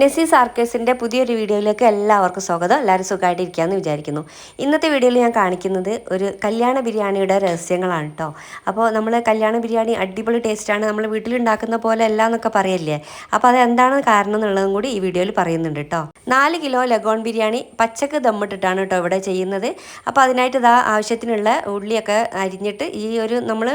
നെസി സാർക്കേസിന്റെ പുതിയൊരു വീഡിയോയിലേക്ക് എല്ലാവർക്കും സ്വാഗതം. എല്ലാവരും സുഖമായിട്ടിരിക്കാമെന്ന് വിചാരിക്കുന്നു. ഇന്നത്തെ വീഡിയോയിൽ ഞാൻ കാണിക്കുന്നത് ഒരു കല്യാണ ബിരിയാണിയുടെ രഹസ്യങ്ങളാണ് കേട്ടോ അപ്പോൾ നമ്മൾ കല്യാണ ബിരിയാണി അടിപൊളി ടേസ്റ്റാണ് നമ്മൾ വീട്ടിലുണ്ടാക്കുന്ന പോലെ അല്ല എന്നൊക്കെ പറയല്ലേ? അപ്പോൾ അത് എന്താണ് കാരണം എന്നുള്ളതും കൂടി ഈ വീഡിയോയിൽ പറയുന്നുണ്ട് കേട്ടോ നാല് കിലോ ലഗോൺ ബിരിയാണി പച്ചക്ക് ദമ്മിട്ടിട്ടാണ് കേട്ടോ ഇവിടെ ചെയ്യുന്നത്. അപ്പോൾ അതിനായിട്ട് ഇതാ ആവശ്യത്തിനുള്ള ഉള്ളിയൊക്കെ അരിഞ്ഞിട്ട് ഈ ഒരു നമ്മൾ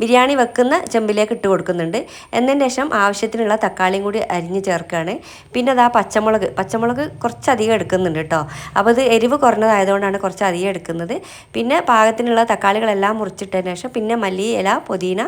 ബിരിയാണി വെക്കുന്ന ചെമ്പിലേക്ക് ഇട്ട് കൊടുക്കുന്നുണ്ട്. എന്നതിന് ശേഷം ആവശ്യത്തിനുള്ള തക്കാളിയും കൂടി അരിഞ്ഞ് ചേർക്കുകയാണ്. പിന്നെ അതാ പച്ചമുളക്. പച്ചമുളക് കുറച്ചധികം എടുക്കുന്നുണ്ട് കേട്ടോ. അപ്പോൾ ഇത് എരിവ് കുറഞ്ഞതായതുകൊണ്ടാണ് കുറച്ച് അധികം എടുക്കുന്നത്. പിന്നെ പാകത്തിനുള്ള തക്കാളികളെല്ലാം മുറിച്ചിട്ടതിന് ശേഷം പിന്നെ മല്ലി ഇല പുതിന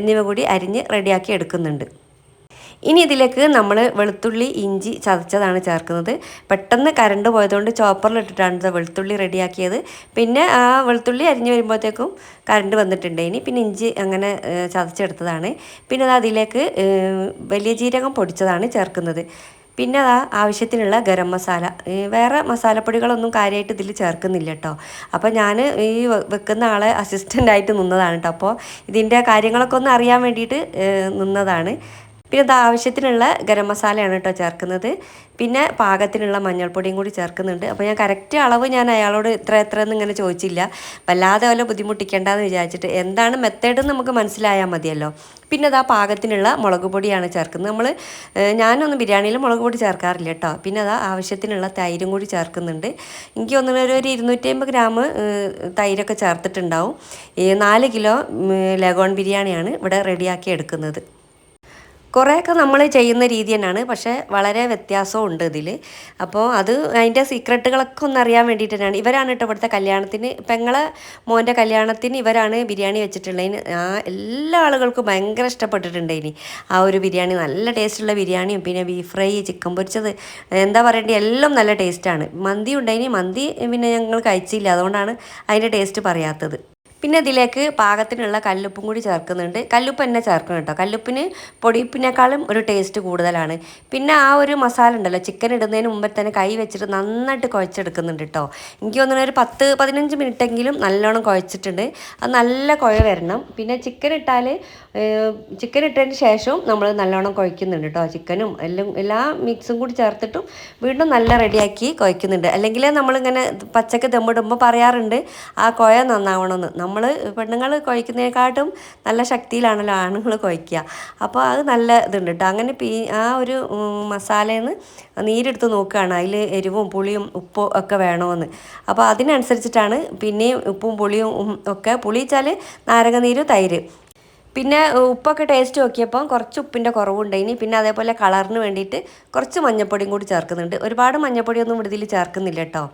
എന്നിവ കൂടി അരിഞ്ഞ് റെഡിയാക്കി എടുക്കുന്നുണ്ട്. ഇനി ഇതിലേക്ക് നമ്മൾ വെളുത്തുള്ളി ഇഞ്ചി ചതച്ചതാണ് ചേർക്കുന്നത്. പെട്ടെന്ന് കരണ്ട് പോയതുകൊണ്ട് ചോപ്പറിലിട്ടിട്ടാണ് വെളുത്തുള്ളി റെഡിയാക്കിയത്. പിന്നെ ആ വെളുത്തുള്ളി അരിഞ്ഞ് വരുമ്പോഴത്തേക്കും കരണ്ട് വന്നിട്ടുണ്ട്. ഇനി പിന്നെ ഇഞ്ചി അങ്ങനെ ചതച്ചെടുത്തതാണ്. പിന്നെ അത് അതിലേക്ക് വലിയ ജീരകം പൊടിച്ചതാണ് ചേർക്കുന്നത്. പിന്നെ അതാ ആവശ്യത്തിനുള്ള ഗരം മസാല. വേറെ മസാലപ്പൊടികളൊന്നും കാര്യമായിട്ട് ഇതിൽ ചേർക്കുന്നില്ല കേട്ടോ. അപ്പോൾ ഞാൻ ഈ വെക്കുന്ന ആളെ അസിസ്റ്റന്റായിട്ട് നിന്നതാണ് കേട്ടോ. അപ്പോൾ ഇതിന്റെ കാര്യങ്ങളൊക്കെ ഒന്ന് അറിയാൻ വേണ്ടിയിട്ട് നിന്നതാണ്. പിന്നെ ഇത് ആവശ്യത്തിനുള്ള ഗരം മസാലയാണ് കേട്ടോ ചേർക്കുന്നത്. പിന്നെ പാകത്തിനുള്ള മഞ്ഞൾപ്പൊടിയും കൂടി ചേർക്കുന്നുണ്ട്. അപ്പോൾ ഞാൻ കറക്റ്റ് അളവ് ഞാൻ അയാളോട് ഇത്ര എത്ര എന്ന് ഇങ്ങനെ ചോദിച്ചില്ല. വല്ലാതെ വല്ല ബുദ്ധിമുട്ടിക്കേണ്ടെന്ന് വിചാരിച്ചിട്ട് എന്താണ് മെത്തേഡ് നമുക്ക് മനസ്സിലായാൽ മതിയല്ലോ. പിന്നെ അത് ആ പാകത്തിനുള്ള മുളക് പൊടിയാണ് ചേർക്കുന്നത്. നമ്മൾ ഞാനൊന്നും ബിരിയാണിയിൽ മുളക് പൊടി ചേർക്കാറില്ല കേട്ടോ. പിന്നെ അതാ ആവശ്യത്തിനുള്ള തൈരും കൂടി ചേർക്കുന്നുണ്ട്. എനിക്ക് തോന്നുന്നു ഒരു ഇരുന്നൂറ്റി ഗ്രാം തൈരൊക്കെ ചേർത്തിട്ടുണ്ടാവും. നാല് കിലോ ലഗോൺ ബിരിയാണിയാണ് ഇവിടെ റെഡിയാക്കി എടുക്കുന്നത്. കുറേയൊക്കെ നമ്മൾ ചെയ്യുന്ന രീതി തന്നെയാണ് പക്ഷേ വളരെ വ്യത്യാസവും ഉണ്ട് ഇതിൽ അപ്പോൾ അത് അതിന്റെ സീക്രട്ടുകളൊക്കെ ഒന്ന് അറിയാൻ വേണ്ടിയിട്ട് തന്നെയാണ്. ഇവരാണ് കേട്ടോ ഇവിടുത്തെ കല്യാണത്തിന് പെങ്ങളെ മോന്റെ കല്യാണത്തിന് ഇവരാണ് ബിരിയാണി വെച്ചിട്ടുള്ളതിന് ആ എല്ലാ ആളുകൾക്കും ഭയങ്കര ഇഷ്ടപ്പെട്ടിട്ടുണ്ട് ഇനി. ആ ഒരു ബിരിയാണി നല്ല ടേസ്റ്റുള്ള ബിരിയാണിയും പിന്നെ ബീഫ് ഫ്രൈ ചിക്കൻ പൊരിച്ചത് എന്താ പറയേണ്ടത് എല്ലാം നല്ല ടേസ്റ്റാണ്. മന്തി ഉണ്ടായിനി മന്തി പിന്നെ ഞങ്ങൾ കഴിച്ചില്ല. അതുകൊണ്ടാണ് അതിന്റെ ടേസ്റ്റ് പറയാത്തത്. പിന്നെ ഇതിലേക്ക് പാകത്തിനുള്ള കല്ലുപ്പും കൂടി ചേർക്കുന്നുണ്ട്. കല്ലുപ്പ് തന്നെ ചേർക്കണം കേട്ടോ. കല്ലുപ്പിന് പൊടിപ്പിനേക്കാളും ഒരു ടേസ്റ്റ് കൂടുതലാണ്. പിന്നെ ആ ഒരു മസാല ഉണ്ടല്ലോ ചിക്കൻ ഇടുന്നതിന് മുമ്പേ തന്നെ കൈ വെച്ചിട്ട് നന്നായിട്ട് കുഴച്ചെടുക്കുന്നുണ്ട് കേട്ടോ. എനിക്ക് തോന്നുന്നു ഒരു പത്ത് പതിനഞ്ച് മിനിറ്റെങ്കിലും നല്ലോണം കുഴച്ചിട്ടുണ്ട്. അത് നല്ല കുഴ വരണം. പിന്നെ ചിക്കൻ ഇട്ടാൽ ചിക്കൻ ഇട്ടതിന് ശേഷവും നമ്മൾ നല്ലോണം കുഴക്കുന്നുണ്ട് കേട്ടോ. ചിക്കനും എല്ലാം എല്ലാ മിക്സും കൂടി ചേർത്തിട്ടും വീണ്ടും നല്ല റെഡിയാക്കി കുഴക്കുന്നുണ്ട്. അല്ലെങ്കിൽ നമ്മളിങ്ങനെ പച്ചക്ക് ദമ്മിടുമ്പോൾ പറയാറുണ്ട് ആ കുഴ നന്നാവണമെന്ന് നമ്മൾ പെണ്ണുങ്ങൾ കുഴക്കുന്നതിനെക്കാട്ടും നല്ല ശക്തിയിലാണല്ലോ ആണുങ്ങൾ കുഴക്കുക അപ്പോൾ അത് നല്ല ഇതുണ്ട് കേട്ടോ അങ്ങനെ പീ ആ ഒരു മസാലയിൽ നിന്ന് നീരെടുത്ത് നോക്കുകയാണ് അതിൽ എരിവും പുളിയും ഉപ്പും ഒക്കെ വേണമെന്ന് അപ്പോൾ അതിനനുസരിച്ചിട്ടാണ് പിന്നെയും ഉപ്പും പുളിയും ഒക്കെ പുളി വെച്ചാൽ നാരങ്ങനീര് തൈര്. പിന്നെ ഉപ്പൊക്കെ ടേസ്റ്റ് നോക്കിയപ്പോൾ കുറച്ച് ഉപ്പിന്റെ കുറവുണ്ടായിനി പിന്നെ അതേപോലെ കളറിന് വേണ്ടിയിട്ട് കുറച്ച് മഞ്ഞപ്പൊടിയും കൂടി ചേർക്കുന്നുണ്ട്. ഒരുപാട് മഞ്ഞൾപ്പൊടിയൊന്നും ഇതിൽ ചേർക്കുന്നില്ല കേട്ടോ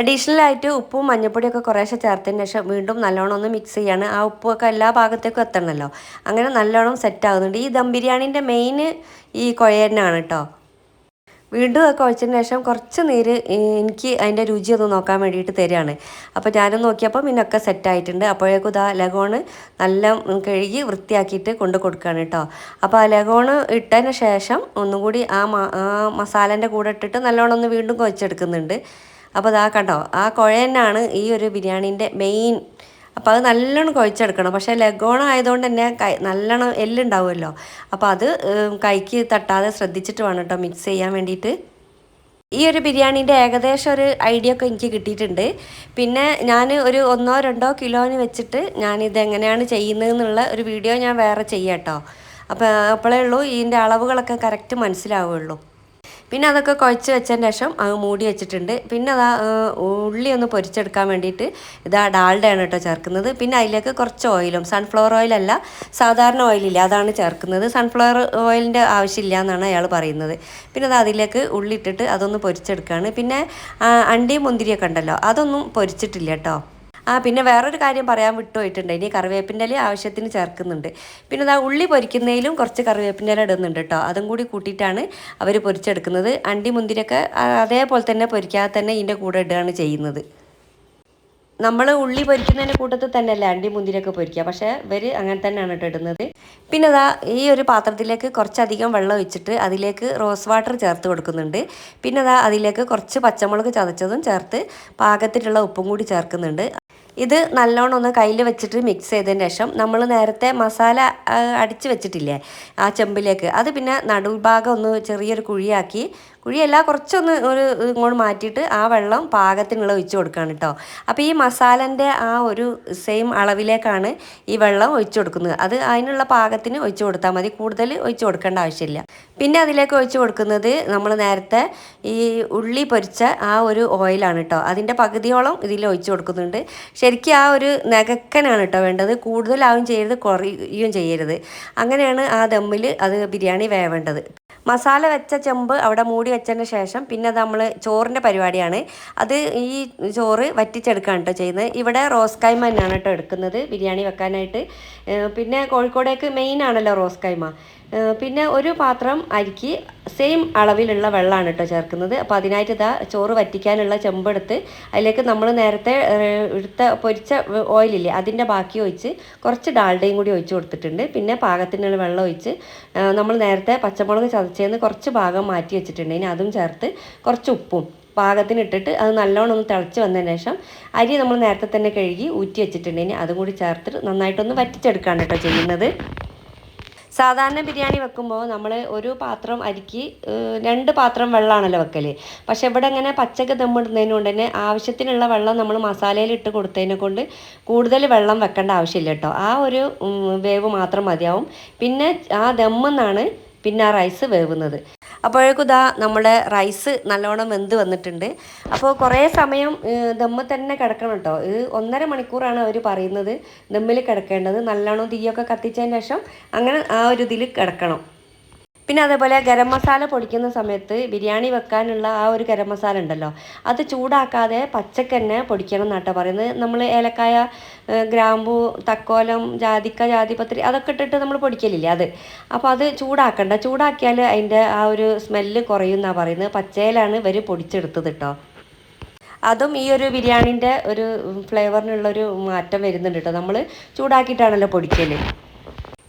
അഡീഷണൽ ആയിട്ട് ഉപ്പും മഞ്ഞൾപ്പൊടിയൊക്കെ കുറേശ്ശെ ചേർത്തതിന് ശേഷം വീണ്ടും നല്ലോണം ഒന്ന് മിക്സ് ചെയ്യാണ്. ആ ഉപ്പൊക്കെ എല്ലാ ഭാഗത്തേക്കും എത്തണമല്ലോ അങ്ങനെ നല്ലോണം സെറ്റ് ആകുന്നുണ്ട് ഈ ദം ബിരിയാണീന്റെ മെയിൻ ഈ കുഴയന്നാണ് കേട്ടോ വീണ്ടും അത് കുഴച്ചതിന് ശേഷം കുറച്ച് നീര് എനിക്ക് അതിന്റെ രുചി ഒന്ന് നോക്കാൻ വേണ്ടിയിട്ട് തരികയാണ് അപ്പോൾ ഞാനും നോക്കിയപ്പോൾ ഒക്കെ സെറ്റ് ആയിട്ടുണ്ട്. അപ്പോഴേക്കും ഇതാ ലഗോണ് നല്ല കഴുകി വൃത്തിയാക്കിയിട്ട് കൊണ്ട് കൊടുക്കുകയാണ് കേട്ടോ അപ്പോൾ ആ ലഗോണ് ഇട്ടതിന് ശേഷം ഒന്നും കൂടി ആ മസാലേന്റെ കൂടെ ഇട്ടിട്ട് നല്ലോണം ഒന്ന് വീണ്ടും കുഴച്ചെടുക്കുന്നുണ്ട്. അപ്പോൾ അതാ കണ്ടോ ആ കുഴ തന്നെയാണ് ഈ ഒരു ബിരിയാണീന്റെ മെയിൻ അപ്പോൾ അത് നല്ലോണം കുഴച്ചെടുക്കണം. പക്ഷേ ലഗോണം ആയതുകൊണ്ട് തന്നെ കൈ നല്ലോണം എല്ലുണ്ടാവുമല്ലോ. അപ്പോൾ അത് കൈക്ക് തട്ടാതെ ശ്രദ്ധിച്ചിട്ട് വേണം കേട്ടോ മിക്സ് ചെയ്യാൻ വേണ്ടിയിട്ട്. ഈ ഒരു ബിരിയാണീന്റെ ഏകദേശം ഒരു ഐഡിയ ഒക്കെ എനിക്ക് കിട്ടിയിട്ടുണ്ട്. പിന്നെ ഞാൻ ഒരു ഒന്നോ രണ്ടോ കിലോന് വെച്ചിട്ട് ഞാനിത് എങ്ങനെയാണ് ചെയ്യുന്നതെന്നുള്ള ഒരു വീഡിയോ ഞാൻ വേറെ ചെയ്യാം കേട്ടോ. അപ്പോൾ അപ്പോഴേ ഉള്ളൂ ഇതിന്റെ അളവുകളൊക്കെ കറക്റ്റ് മനസ്സിലാവുകയുള്ളൂ പിന്നെ അതൊക്കെ കുഴച്ച് വെച്ചതിന് ശേഷം അത് മൂടി വെച്ചിട്ടുണ്ട്. പിന്നെ അതാ ഉള്ളി ഒന്ന് പൊരിച്ചെടുക്കാൻ വേണ്ടിയിട്ട് ഇതാ ഡാൾഡയാണ് കേട്ടോ ചേർക്കുന്നത്. പിന്നെ അതിലേക്ക് കുറച്ച് ഓയിലും സൺഫ്ലവർ ഓയിലല്ല സാധാരണ ഓയിലില്ല അതാണ് ചേർക്കുന്നത്. സൺഫ്ലവർ ഓയിലിന്റെ ആവശ്യമില്ല എന്നാണ് അയാൾ പറയുന്നത്. പിന്നെ അത് അതിലേക്ക് ഉള്ളി ഇട്ടിട്ട് അതൊന്ന് പൊരിച്ചെടുക്കുകയാണ് പിന്നെ അണ്ടിയും മുന്തിരിയൊക്കെ ഉണ്ടല്ലോ അതൊന്നും പൊരിച്ചിട്ടില്ല കേട്ടോ. ആ പിന്നെ വേറൊരു കാര്യം പറയാൻ വിട്ടുപോയിട്ടുണ്ട്. ഇനി കറിവേപ്പിന്റെ ഇല ആവശ്യത്തിന് ചേർക്കുന്നുണ്ട്. പിന്നെ ഇതാ ഉള്ളി പൊരിക്കുന്നതിലും കുറച്ച് കറിവേപ്പിന്റെ ഇല ഇടുന്നുണ്ട് കേട്ടോ. അതും കൂടി കൂട്ടിയിട്ടാണ് അവർ പൊരിച്ചെടുക്കുന്നത്. അണ്ടി മുന്തിരിയൊക്കെ അതേപോലെ തന്നെ പൊരിക്കാതെ തന്നെ ഇതിന്റെ കൂടെ ഇടുകയാണ് ചെയ്യുന്നത്. നമ്മൾ ഉള്ളി പൊരിക്കുന്നതിന്റെ കൂട്ടത്തിൽ തന്നെയല്ലേ അണ്ടി മുന്തിരിയൊക്കെ പൊരിക്കുക. പക്ഷേ ഇവർ അങ്ങനെ തന്നെയാണ് കേട്ടോ ഇടുന്നത്. പിന്നെ അതാ ഈ ഒരു പാത്രത്തിലേക്ക് കുറച്ചധികം വെള്ളം ഒഴിച്ചിട്ട് അതിലേക്ക് റോസ് വാട്ടർ ചേർത്ത് കൊടുക്കുന്നുണ്ട്. പിന്നെ അതാ അതിലേക്ക് കുറച്ച് പച്ചമുളക് ചതച്ചതും ചേർത്ത് പാകത്തിലുള്ള ഉപ്പും കൂടി ചേർക്കുന്നുണ്ട്. ഇത് നല്ലോണം ഒന്ന് കയ്യിൽ വെച്ചിട്ട് മിക്സ് ചെയ്തതിന് ശേഷം നമ്മൾ നേരത്തെ മസാല അടിച്ച് വെച്ചിട്ടില്ലേ ആ ചെമ്പിലേക്ക്. അത് പിന്നെ നടുഭാഗം ഒന്ന് ചെറിയൊരു കുഴിയാക്കി കുഴിയല്ല കുറച്ചൊന്ന് ഒരു ഇങ്ങോട്ട് മാറ്റിയിട്ട് ആ വെള്ളം പാകത്തിനുള്ള ഒഴിച്ച് കൊടുക്കുകയാണ് കേട്ടോ. അപ്പോൾ ഈ മസാലന്റെ ആ ഒരു സെയിം അളവിലേക്കാണ് ഈ വെള്ളം ഒഴിച്ചു കൊടുക്കുന്നത്. അത് അതിനുള്ള പാകത്തിന് ഒഴിച്ചു കൊടുത്താൽ മതി. കൂടുതൽ ഒഴിച്ചു കൊടുക്കേണ്ട ആവശ്യമില്ല. പിന്നെ അതിലേക്ക് ഒഴിച്ചു കൊടുക്കുന്നത് നമ്മൾ നേരത്തെ ഈ ഉള്ളി പൊരിച്ച ആ ഒരു ഓയിലാണ് കേട്ടോ. അതിന്റെ പകുതിയോളം ഇതിൽ ഒഴിച്ചു കൊടുക്കുന്നുണ്ട്. ശരിക്കും ആ ഒരു നഗക്കനാണ് കേട്ടോ വേണ്ടത്. കൂടുതലാവും ചെയ്യരുത് കുറയുകയും ചെയ്യരുത്. അങ്ങനെയാണ് ആ ദമ്മിൽ അത് ബിരിയാണി വേവേണ്ടത്. മസാല വെച്ച ചെമ്പ് അവിടെ മൂടി വെച്ചതിന് ശേഷം പിന്നെ നമ്മൾ ചോറിന്റെ പരിപാടിയാണ്. അത് ഈ ചോറ് വറ്റിച്ചെടുക്കുകയാണ് കേട്ടോ ചെയ്യുന്നത്. ഇവിടെ റോസ് കൈമ തന്നെയാണ് കേട്ടോ എടുക്കുന്നത്. ബിരിയാണി വെക്കാനായിട്ട്. പിന്നെ കോഴിക്കോടേക്ക് മെയിൻ ആണല്ലോ റോസ് കൈമ. പിന്നെ ഒരു പാത്രം അരിക്ക് സെയിം അളവിലുള്ള വെള്ളമാണ് കേട്ടോ ചേർക്കുന്നത്. അപ്പോൾ അതിനായിട്ട് ഇതാ ചോറ് വറ്റിക്കാനുള്ള ചെമ്പെടുത്ത് അതിലേക്ക് നമ്മൾ നേരത്തെ എടുത്ത പൊരിച്ച ഓയിലില്ലേ അതിന്റെ ബാക്കി ഒഴിച്ച് കുറച്ച് ഡാൽഡയും കൂടി ഒഴിച്ച് കൊടുത്തിട്ടുണ്ട്. പിന്നെ പാകത്തിനുള്ള വെള്ളം ഒഴിച്ച് നമ്മൾ നേരത്തെ പച്ചമുളക് ചതച്ചേന്ന് കുറച്ച് ഭാഗം മാറ്റി വെച്ചിട്ടുണ്ട്. ഇനി അതും ചേർത്ത് കുറച്ച് ഉപ്പും പാകത്തിന് ഇട്ടിട്ട് അത് നല്ലോണം ഒന്ന് തിളച്ച് വന്നതിന് ശേഷം അരി നമ്മൾ നേരത്തെ തന്നെ കഴുകി ഊറ്റി വെച്ചിട്ടുണ്ട്. ഇനി അതും കൂടി ചേർത്തിട്ട് നന്നായിട്ടൊന്ന് വറ്റിച്ചെടുക്കുകയാണ് കേട്ടോ ചെയ്യുന്നത്. സാധാരണ ബിരിയാണി വെക്കുമ്പോൾ നമ്മൾ ഒരു പാത്രം അരിക്ക് രണ്ട് പാത്രം വെള്ളമാണല്ലോ വെക്കൽ പക്ഷേ ഇവിടെ ഇങ്ങനെ പച്ചക്ക് ദമ്മിടുന്നതിന് കൊണ്ട് തന്നെ ആവശ്യത്തിനുള്ള വെള്ളം നമ്മൾ മസാലയിൽ ഇട്ട് കൊടുത്തതിനെ കൊണ്ട് കൂടുതൽ വെള്ളം വെക്കേണ്ട ആവശ്യമില്ല കേട്ടോ. ആ ഒരു വേവ് മാത്രം മതിയാവും. പിന്നെ ആ ദമ്മെന്നാണ് പിന്നെ ആ റൈസ് വേവുന്നത്. അപ്പോഴേക്കും ഇതാ നമ്മുടെ റൈസ് നല്ലോണം വെന്ത് വന്നിട്ടുണ്ട്. അപ്പോൾ കുറേ സമയം ദമ്മ് തന്നെ കിടക്കണം കേട്ടോ ഇത് ഒന്നര മണിക്കൂറാണ് അവർ പറയുന്നത് ദമ്മിൽ കിടക്കേണ്ടത്. നല്ലോണം തീയൊക്കെ കത്തിച്ചതിന് ശേഷം അങ്ങനെ ആ ഒരു ഇതിൽ കിടക്കണം. പിന്നെ അതേപോലെ ഗരം മസാല പൊടിക്കുന്ന സമയത്ത് ബിരിയാണി വെക്കാനുള്ള ആ ഒരു ഗരം മസാല ഉണ്ടല്ലോ അത് ചൂടാക്കാതെ പച്ചക്കന്നെ പൊടിക്കണം എന്നാട്ടോ പറയുന്നത്. നമ്മൾ ഏലക്കായ ഗ്രാമ്പൂ തക്കോലം ജാതിക്ക ജാതിപത്രി അതൊക്കെ ഇട്ടിട്ട് നമ്മൾ പൊടിക്കലില്ലേ അത്. അപ്പോൾ അത് ചൂടാക്കണ്ട. ചൂടാക്കിയാൽ അതിന്റെ ആ ഒരു സ്മെല്ല് കുറയും എന്നാണ് പറയുന്നത്. പച്ചയിലാണ് ഇവർ പൊടിച്ചെടുത്തത് കേട്ടോ. അതും ഈ ഒരു ബിരിയാണിന്റെ ഒരു ഫ്ലേവറിനുള്ളൊരു മാറ്റം വരുന്നുണ്ട് കേട്ടോ. നമ്മൾ ചൂടാക്കിയിട്ടാണല്ലോ പൊടിക്കൽ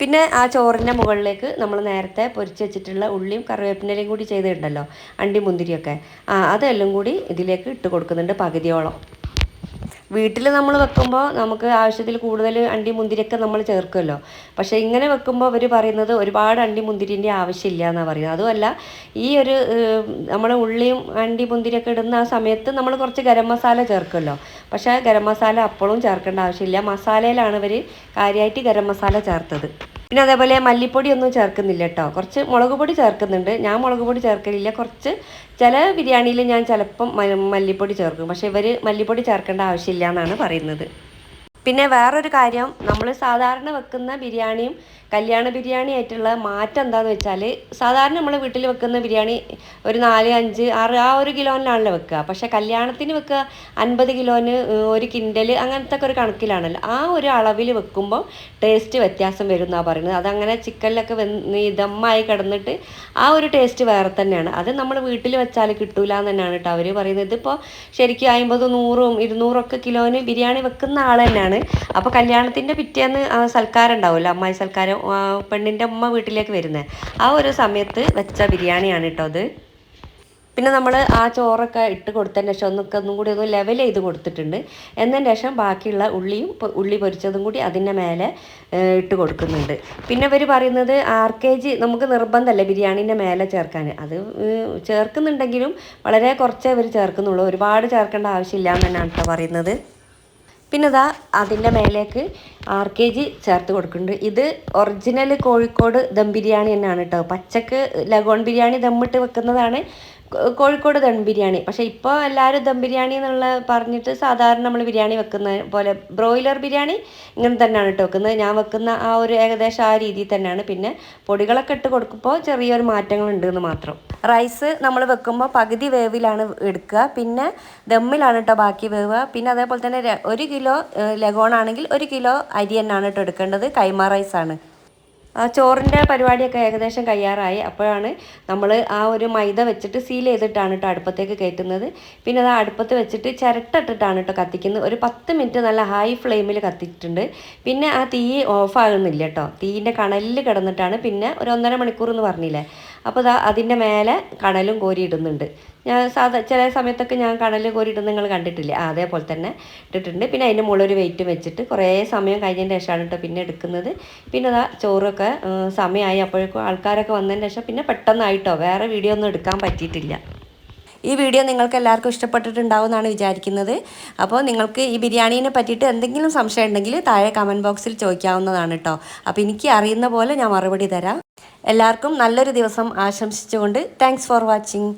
പിന്നെ ആ ചോറിന്റെ മുകളിലേക്ക് നമ്മൾ നേരത്തെ പൊരിച്ച് വെച്ചിട്ടുള്ള ഉള്ളിയും കറിവേപ്പിന്റെലയും കൂടി ചെയ്തിട്ടുണ്ടല്ലോ അണ്ടി മുന്തിരിയൊക്കെ ആ അതെല്ലാം കൂടി ഇതിലേക്ക് ഇട്ട് കൊടുക്കുന്നുണ്ട് പകുതിയോളം. വീട്ടിൽ നമ്മൾ വെക്കുമ്പോൾ നമുക്ക് ആവശ്യത്തിൽ കൂടുതൽ അണ്ടി മുന്തിരിയൊക്കെ നമ്മൾ ചേർക്കുമല്ലോ. പക്ഷേ ഇങ്ങനെ വെക്കുമ്പോൾ അവർ പറയുന്നത് ഒരുപാട് അണ്ടി മുന്തിരിന്റെ ആവശ്യമില്ല എന്നാണ് പറയുന്നത്. അതുമല്ല ഈ ഒരു നമ്മൾ ഉള്ളിയും അണ്ടി മുന്തിരിയൊക്കെ ഇടുന്ന ആ സമയത്ത് നമ്മൾ കുറച്ച് ഗരം മസാല ചേർക്കുമല്ലോ. പക്ഷേ ഗരം മസാല അപ്പോഴും ചേർക്കേണ്ട ആവശ്യമില്ല. മസാലയിലാണ് ഇവർ കാര്യമായിട്ട് ഗരം മസാല ചേർത്തത്. പിന്നെ അതേപോലെ മല്ലിപ്പൊടി ഒന്നും ചേർക്കുന്നില്ല കേട്ടോ കുറച്ച് മുളക് പൊടി ചേർക്കുന്നുണ്ട്. ഞാൻ മുളക് പൊടി ചേർക്കലില്ല. കുറച്ച് ചില ബിരിയാണിയിൽ ഞാൻ ചിലപ്പം മല്ലിപ്പൊടി ചേർക്കും. പക്ഷേ ഇവർ മല്ലിപ്പൊടി ചേർക്കേണ്ട ആവശ്യമില്ല എന്നാണ് പറയുന്നത്. പിന്നെ വേറൊരു കാര്യം നമ്മൾ സാധാരണ വെക്കുന്ന ബിരിയാണിയും കല്യാണ ബിരിയാണി ആയിട്ടുള്ള മാറ്റം എന്താണെന്ന് വെച്ചാൽ സാധാരണ നമ്മൾ വീട്ടിൽ വെക്കുന്ന ബിരിയാണി ഒരു നാല് അഞ്ച് ആറ് ആ ഒരു കിലോനിലാണല്ലോ വെക്കുക. പക്ഷേ കല്യാണത്തിന് വെക്കുക അൻപത് കിലോന് ഒരു കിൻഡൽ അങ്ങനത്തെ ഒക്കെ ഒരു കണക്കിലാണല്ലോ. ആ ഒരു അളവിൽ വെക്കുമ്പോൾ ടേസ്റ്റ് വ്യത്യാസം വരും എന്നാണ് പറയുന്നത്. അതങ്ങനെ ചിക്കനിലൊക്കെ വെന്ന് ദമ്മായി കിടന്നിട്ട് ആ ഒരു ടേസ്റ്റ് വേറെ തന്നെയാണ്. അത് നമ്മൾ വീട്ടിൽ വെച്ചാൽ കിട്ടൂല എന്ന് തന്നെയാണ് കേട്ടോ അവർ പറയുന്നത്. ഇതിപ്പോൾ ശരിക്കും അമ്പത് നൂറും ഇരുന്നൂറൊക്കെ കിലോന് ബിരിയാണി വെക്കുന്ന ആൾ തന്നെയാണ്. അപ്പോൾ കല്യാണത്തിന്റെ പിറ്റേന്ന് സൽക്കാരം ഉണ്ടാവുമല്ലോ അമ്മായി സൽക്കാരം പെണ്ണിന്റെ ഉമ്മ വീട്ടിലേക്ക് വരുന്നത് ആ ഒരു സമയത്ത് വെച്ച ബിരിയാണിയാണ് കേട്ടോ അത്. പിന്നെ നമ്മൾ ആ ചോറൊക്കെ ഇട്ട് കൊടുത്തതിന് ശേഷം ഒന്നൊക്കെ ഒന്നും കൂടി ഒന്ന് ലെവൽ ചെയ്ത് കൊടുത്തിട്ടുണ്ട്. എന്നതിന് ശേഷം ബാക്കിയുള്ള ഉള്ളിയും ഉള്ളി പൊരിച്ചതും കൂടി അതിന്റെ മേലെ ഇട്ട് കൊടുക്കുന്നുണ്ട്. പിന്നെ ഇവർ പറയുന്നത് ആർ കെ ജി നമുക്ക് നിർബന്ധമല്ലേ ബിരിയാണീന്റെ മേലെ ചേർക്കാൻ അത് ചേർക്കുന്നുണ്ടെങ്കിലും വളരെ കുറച്ചേ ഇവർ ചേർക്കുന്നുള്ളൂ. ഒരുപാട് ചേർക്കേണ്ട ആവശ്യമില്ല എന്ന് തന്നെയാണ് കേട്ടോ പറയുന്നത്. പിന്നെ ഇതാ അതിന്റെ മേലേക്ക് ആർ കെ ജി ചേർത്ത് കൊടുക്കുന്നുണ്ട്. ഇത് ഒറിജിനൽ കോഴിക്കോട് ദം ബിരിയാണി തന്നെയാണ് കേട്ടോ. പച്ചക്ക് ലഗോൺ ബിരിയാണി ദമ്മിട്ട് വെക്കുന്നതാണ് കോഴിക്കോട് ദം ബിരിയാണി. പക്ഷേ ഇപ്പോൾ എല്ലാവരും ദം ബിരിയാണി എന്നുള്ള പറഞ്ഞിട്ട് സാധാരണ നമ്മൾ ബിരിയാണി വെക്കുന്ന പോലെ ബ്രോയിലർ ബിരിയാണി ഇങ്ങനെ തന്നെയാണ് കേട്ടോ വെക്കുന്നത്. ഞാൻ വെക്കുന്ന ആ ഒരു ഏകദേശം ആ രീതിയിൽ തന്നെയാണ്. പിന്നെ പൊടികളൊക്കെ ഇട്ട് കൊടുക്കുമ്പോൾ ചെറിയൊരു മാറ്റങ്ങളുണ്ട് എന്ന് മാത്രം. റൈസ് നമ്മൾ വെക്കുമ്പോൾ പകുതി വേവിലാണ് എടുക്കുക. പിന്നെ ദമ്മിലാണ് കേട്ടോ ബാക്കി വേവുക. പിന്നെ അതേപോലെ തന്നെ ഒരു കിലോ ലഗോണാണെങ്കിൽ ഒരു കിലോ അരി തന്നെയാണ് കേട്ടോ എടുക്കേണ്ടത്. കൈമാ റൈസാണ്. ആ ചോറിന്റെ പരിപാടിയൊക്കെ ഏകദേശം കഴിയാറായി. അപ്പോഴാണ് നമ്മൾ ആ ഒരു മൈദ വെച്ചിട്ട് സീൽ ചെയ്തിട്ടാണ് കേട്ടോ അടുപ്പത്തേക്ക് കയറ്റുന്നത്. പിന്നെ അത് അടുപ്പത്ത് വെച്ചിട്ട് ചിരട്ടിട്ടിട്ടാണ് കേട്ടോ കത്തിക്കുന്നത്. ഒരു പത്ത് മിനിറ്റ് നല്ല ഹൈ ഫ്ലെയിമിൽ കത്തിയിട്ടുണ്ട്. പിന്നെ ആ തീ ഓഫാകുന്നില്ല കേട്ടോ തീയിന്റെ കണലിൽ കിടന്നിട്ടാണ് പിന്നെ ഒരു ഒന്നര മണിക്കൂർ എന്ന് പറഞ്ഞില്ലേ? അപ്പോൾ ഇതാ അതിന്റെ മേലെ കണലും കോരി ഇടുന്നുണ്ട്. ഞാൻ സാധാ ചില സമയത്തൊക്കെ ഞാൻ കടലിൽ കോരിയിട്ട് നിങ്ങൾ കണ്ടിട്ടില്ല? അതേപോലെ തന്നെ ഇട്ടിട്ടുണ്ട്. പിന്നെ അതിന്റെ മുകളിൽ ഒരു വെയിറ്റ് വെച്ചിട്ട് കുറേ സമയം കഴിഞ്ഞതിന്റെ ശേഷമാണ് കേട്ടോ പിന്നെ എടുക്കുന്നത്. പിന്നെ അതാ ചോറൊക്കെ സമയമായി. അപ്പോഴേക്കും ആൾക്കാരൊക്കെ വന്നതിന് ശേഷം പിന്നെ പെട്ടെന്നായിട്ടോ വേറെ വീഡിയോ ഒന്നും എടുക്കാൻ പറ്റിയിട്ടില്ല. ഈ വീഡിയോ നിങ്ങൾക്ക് എല്ലാവർക്കും ഇഷ്ടപ്പെട്ടിട്ടുണ്ടാവും എന്നാണ് വിചാരിക്കുന്നത്. അപ്പോൾ നിങ്ങൾക്ക് ഈ ബിരിയാണീനെ പറ്റിയിട്ട് എന്തെങ്കിലും സംശയം ഉണ്ടെങ്കിൽ താഴെ കമന്റ് ബോക്സിൽ ചോദിക്കാവുന്നതാണ് കേട്ടോ. അപ്പോൾ എനിക്ക് അറിയുന്ന പോലെ ഞാൻ മറുപടി തരാം. എല്ലാവർക്കും നല്ലൊരു ദിവസം ആശംസിച്ചുകൊണ്ട് താങ്ക്സ് ഫോർ വാച്ചിങ്